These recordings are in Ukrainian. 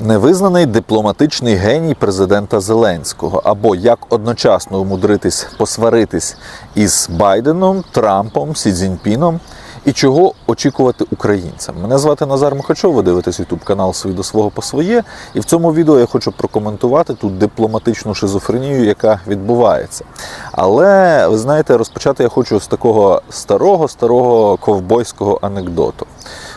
Невизнаний дипломатичний геній президента Зеленського, або як одночасно умудритись посваритись із Байденом, Трампом, Сі Цзіньпіном і чого очікувати українцям. Мене звати Назар Михачов, ви дивитесь ютуб канал «Свій до свого по своє. І в цьому відео я хочу прокоментувати тут дипломатичну шизофренію, яка відбувається. Але ви знаєте, розпочати я хочу з такого старого старого ковбойського анекдоту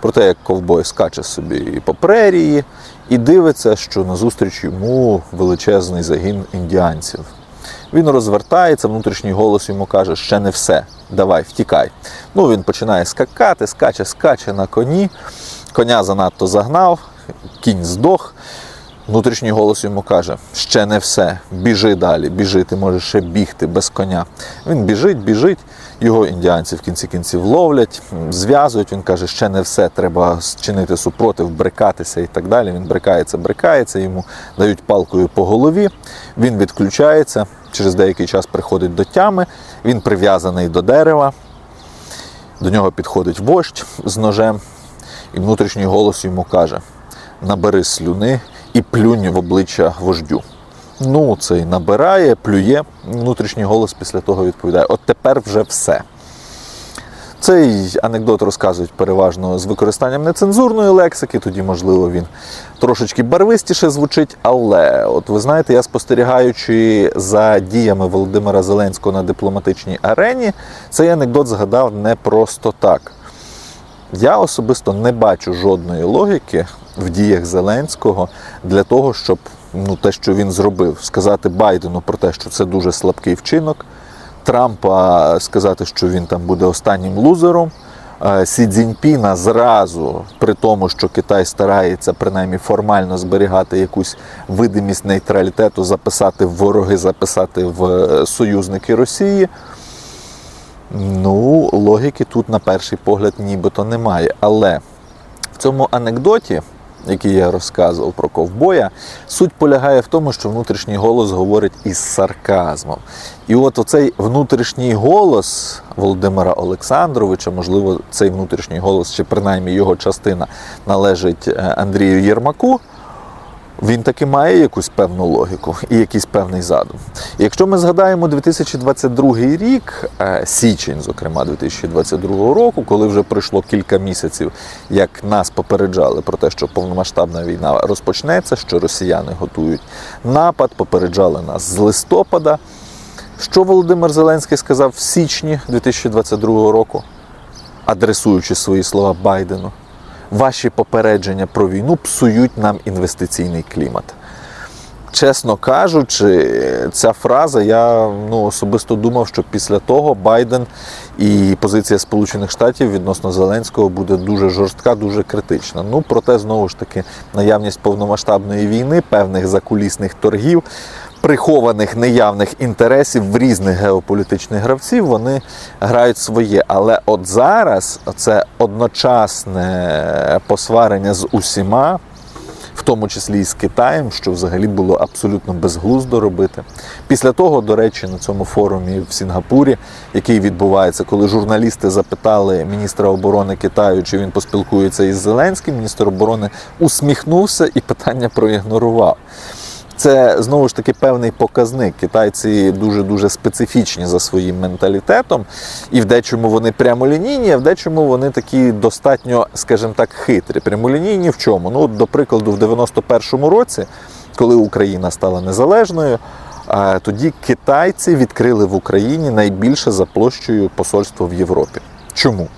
про те, як ковбой скаче собі по прерії і дивиться, що назустріч йому величезний загін індіанців. Він розвертається, внутрішній голос йому каже, ще не все, давай, втікай. Ну, він починає скакати, скаче, скаче на коні, коня занадто загнав, кінь здох. Внутрішній голос йому каже: ще не все, біжи далі, біжи, ти можеш ще бігти без коня. Він біжить, біжить, його індіанці в кінці кінців ловлять, зв'язують. Він каже, ще не все, треба чинити супротив, брикатися і так далі. Він брикається, брикається, йому дають палкою по голові, він відключається, через деякий час приходить до тями, він прив'язаний до дерева. До нього підходить вождь з ножем, і внутрішній голос йому каже: набери слюни і плюнь в обличчя вождю. Ну, цей набирає, плює. Внутрішній голос після того відповідає: От тепер вже все. Цей анекдот розказують переважно з використанням нецензурної лексики, тоді, можливо, він трошечки барвистіше звучить. Але, от ви знаєте, я спостерігаючи за діями Володимира Зеленського на дипломатичній арені, цей анекдот згадав не просто так. Я особисто не бачу жодної логіки в діях Зеленського для того, щоб ну, те, що він зробив, сказати Байдену про те, що це дуже слабкий вчинок. Трампа сказати, що він там буде останнім лузером. Е, Сі Цзіньпіна зразу, при тому, що Китай старається принаймні формально зберігати якусь видимість нейтралітету, записати в вороги, записати в е, союзники Росії. Ну, логіки тут на перший погляд нібито немає. Але в цьому анекдоті, який я розказував про ковбоя, суть полягає в тому, що внутрішній голос говорить із сарказмом. І от оцей внутрішній голос Володимира Олександровича, можливо, цей внутрішній голос, чи принаймні його частина належить е, Андрію Єрмаку. Він таки має якусь певну логіку і якийсь певний задум. І якщо ми згадаємо 2022 рік, е, січень, зокрема 2022 року, коли вже пройшло кілька місяців, як нас попереджали про те, що повномасштабна війна розпочнеться, що росіяни готують напад, попереджали нас з листопада. Що Володимир Зеленський сказав в січні 2022 року, адресуючи свої слова Байдену? Ваші попередження про війну псують нам інвестиційний клімат. Чесно кажучи, ця фраза, я ну, особисто думав, що після того Байден і позиція Сполучених Штатів відносно Зеленського буде дуже жорстка, дуже критична. Ну, проте, знову ж таки, наявність повномасштабної війни, певних закулісних торгів, прихованих неявних інтересів в різних геополітичних гравців, вони грають своє. Але от зараз це одночасне посварення з усіма в тому числі і з Китаєм, що взагалі було абсолютно безглуздо робити. Після того, до речі, на цьому форумі в Сінгапурі, який відбувається, коли журналісти запитали міністра оборони Китаю, чи він поспілкується із Зеленським, міністр оборони усміхнувся і питання проігнорував. Це знову ж таки певний показник. Китайці дуже дуже специфічні за своїм менталітетом, і в дечому вони прямолінійні, а в дечому вони такі достатньо, скажімо так, хитрі. Прямолінійні в чому? Ну, до прикладу, в 91-му році, коли Україна стала незалежною, тоді китайці відкрили в Україні найбільше за площею посольство в Європі. Чому?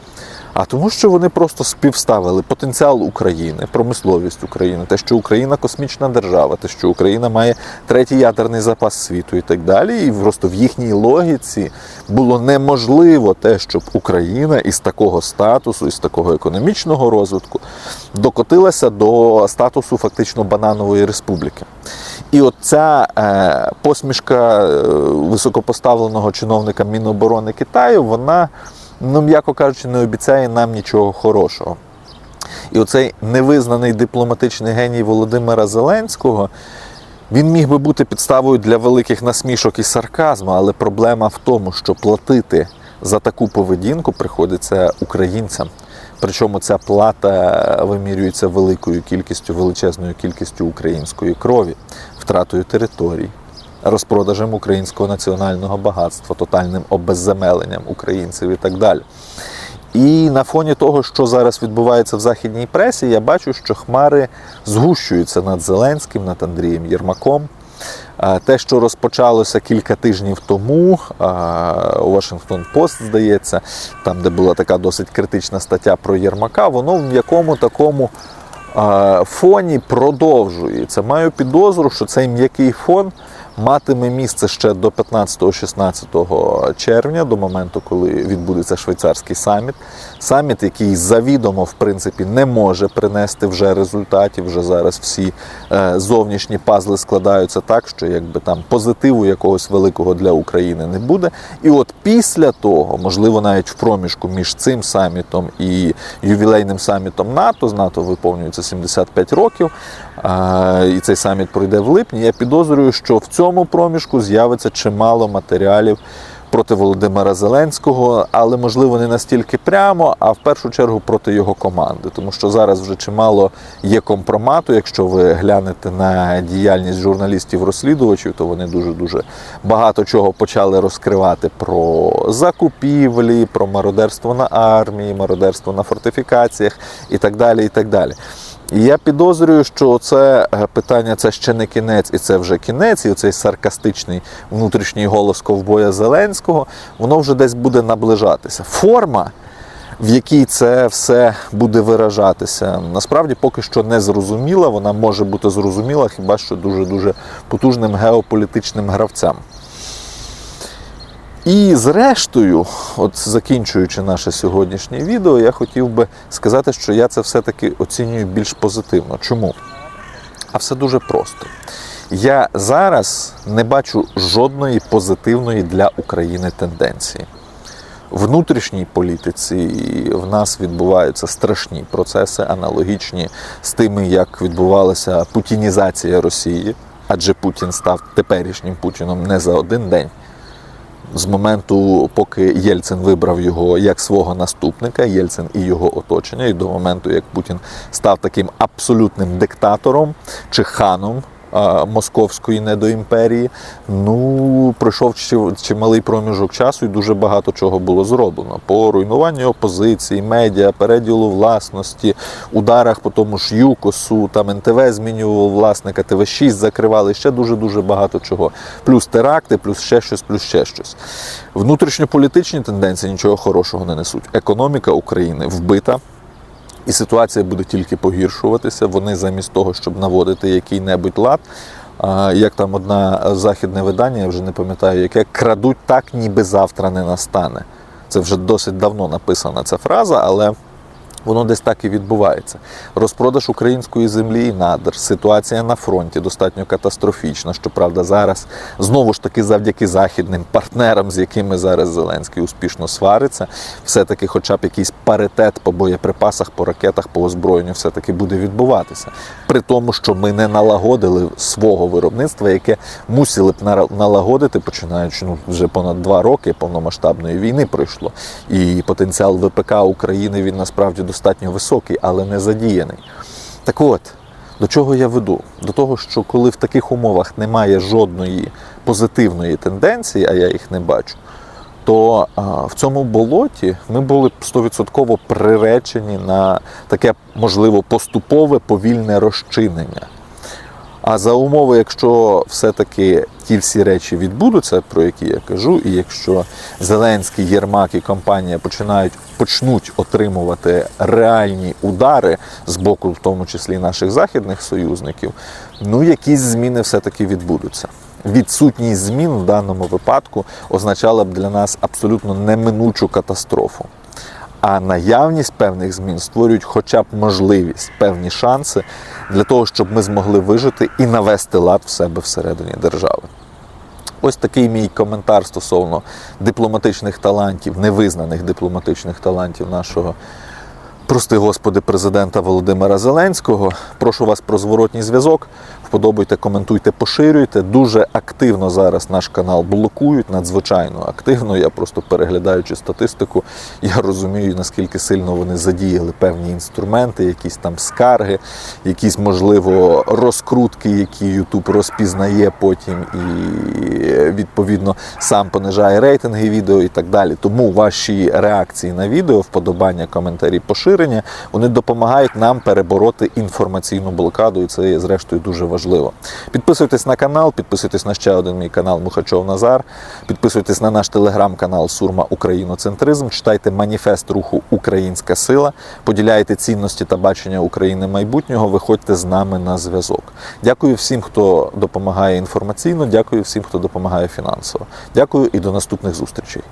А тому, що вони просто співставили потенціал України, промисловість України, те, що Україна космічна держава, те, що Україна має третій ядерний запас світу і так далі. І просто в їхній логіці було неможливо те, щоб Україна із такого статусу, із такого економічного розвитку докотилася до статусу фактично бананової республіки. І от ця е, посмішка е, високопоставленого чиновника Міноборони Китаю, вона ну, м'яко кажучи, не обіцяє нам нічого хорошого. І оцей невизнаний дипломатичний геній Володимира Зеленського, він міг би бути підставою для великих насмішок і сарказму, але проблема в тому, що платити за таку поведінку приходиться українцям. Причому ця плата вимірюється великою кількістю, величезною кількістю української крові, втратою територій, розпродажем українського національного багатства, тотальним обезземеленням українців і так далі. І на фоні того, що зараз відбувається в західній пресі, я бачу, що хмари згущуються над Зеленським, над Андрієм Єрмаком. Те, що розпочалося кілька тижнів тому, Washington Post, здається, там, де була така досить критична стаття про Єрмака, воно в м'якому такому фоні продовжується. Маю підозру, що цей м'який фон матиме місце ще до 15-16 червня, до моменту, коли відбудеться швейцарський саміт. Саміт, який завідомо в принципі не може принести вже результатів. Вже зараз всі е, зовнішні пазли складаються так, що якби там позитиву якогось великого для України не буде. І от після того, можливо, навіть в проміжку між цим самітом і ювілейним самітом НАТО, з НАТО виповнюється 75 років, і цей саміт пройде в липні. Я підозрюю, що в цьому проміжку з'явиться чимало матеріалів проти Володимира Зеленського, але можливо не настільки прямо, а в першу чергу проти його команди, тому що зараз вже чимало є компромату. Якщо ви глянете на діяльність журналістів-розслідувачів, то вони дуже дуже багато чого почали розкривати про закупівлі, про мародерство на армії, мародерство на фортифікаціях і так далі. І так далі. Я підозрюю, що це е, питання це ще не кінець, і це вже кінець, і цей саркастичний внутрішній голос ковбоя Зеленського, воно вже десь буде наближатися. Форма, в якій це все буде виражатися, насправді поки що не зрозуміла. Вона може бути зрозуміла хіба що дуже-дуже потужним геополітичним гравцям. І зрештою, от закінчуючи наше сьогоднішнє відео, я хотів би сказати, що я це все-таки оцінюю більш позитивно. Чому? А все дуже просто. Я зараз не бачу жодної позитивної для України тенденції. Внутрішній політиці в нас відбуваються страшні процеси, аналогічні з тими, як відбувалася путінізація Росії, адже Путін став теперішнім Путіном не за один день з моменту, поки Єльцин вибрав його як свого наступника, Єльцин і його оточення, і до моменту, як Путін став таким абсолютним диктатором чи ханом. Московської недоімперії, ну пройшов чи- чималий проміжок часу, і дуже багато чого було зроблено по руйнуванню опозиції, медіа, переділу власності, ударах по тому ж ЮКОСу, там НТВ змінював власника, ТВ6 закривали, ще дуже дуже багато чого. Плюс теракти, плюс ще щось, плюс ще щось. Внутрішньополітичні тенденції нічого хорошого не несуть. Економіка України вбита. І ситуація буде тільки погіршуватися. Вони замість того, щоб наводити який-небудь лад, як там одна західне видання, я вже не пам'ятаю, яке крадуть так, ніби завтра не настане. Це вже досить давно написана ця фраза, але воно десь так і відбувається. Розпродаж української землі і надр, ситуація на фронті достатньо катастрофічна. Щоправда, зараз знову ж таки завдяки західним партнерам, з якими зараз Зеленський успішно свариться, все-таки, хоча б якийсь паритет по боєприпасах, по ракетах, по озброєнню, все-таки буде відбуватися. При тому, що ми не налагодили свого виробництва, яке мусили б налагодити, починаючи ну, вже понад два роки повномасштабної війни пройшло. І потенціал ВПК України він насправді достатньо високий, але не задіяний. Так от, до чого я веду? До того, що коли в таких умовах немає жодної позитивної тенденції, а я їх не бачу, то в цьому болоті ми були б стовідсотково приречені на таке, можливо, поступове повільне розчинення. А за умови, якщо все-таки ті всі речі відбудуться, про які я кажу, і якщо Зеленський, Єрмак і компанія починають почнуть отримувати реальні удари з боку, в тому числі наших західних союзників, ну якісь зміни все-таки відбудуться. Відсутність змін в даному випадку означала б для нас абсолютно неминучу катастрофу. А наявність певних змін створюють хоча б можливість, певні шанси для того, щоб ми змогли вижити і навести лад в себе всередині держави. Ось такий мій коментар стосовно дипломатичних талантів, невизнаних дипломатичних талантів нашого, прости господи, президента Володимира Зеленського. Прошу вас про зворотній зв'язок. Вподобайте, коментуйте, поширюйте. Дуже активно зараз наш канал блокують, надзвичайно активно. Я просто переглядаючи статистику, я розумію, наскільки сильно вони задіяли певні інструменти, якісь там скарги, якісь можливо розкрутки, які YouTube розпізнає потім і відповідно сам понижає рейтинги відео і так далі. Тому ваші реакції на відео, вподобання, коментарі, поширення, вони допомагають нам перебороти інформаційну блокаду, і це є зрештою дуже важливо. Підписуйтесь на канал, підписуйтесь на ще один мій канал Мухачов Назар, підписуйтесь на наш телеграм-канал Сурма Україноцентризм, читайте маніфест руху Українська сила, поділяйте цінності та бачення України майбутнього. Виходьте з нами на зв'язок. Дякую всім, хто допомагає інформаційно. Дякую всім, хто допомагає фінансово. Дякую і до наступних зустрічей.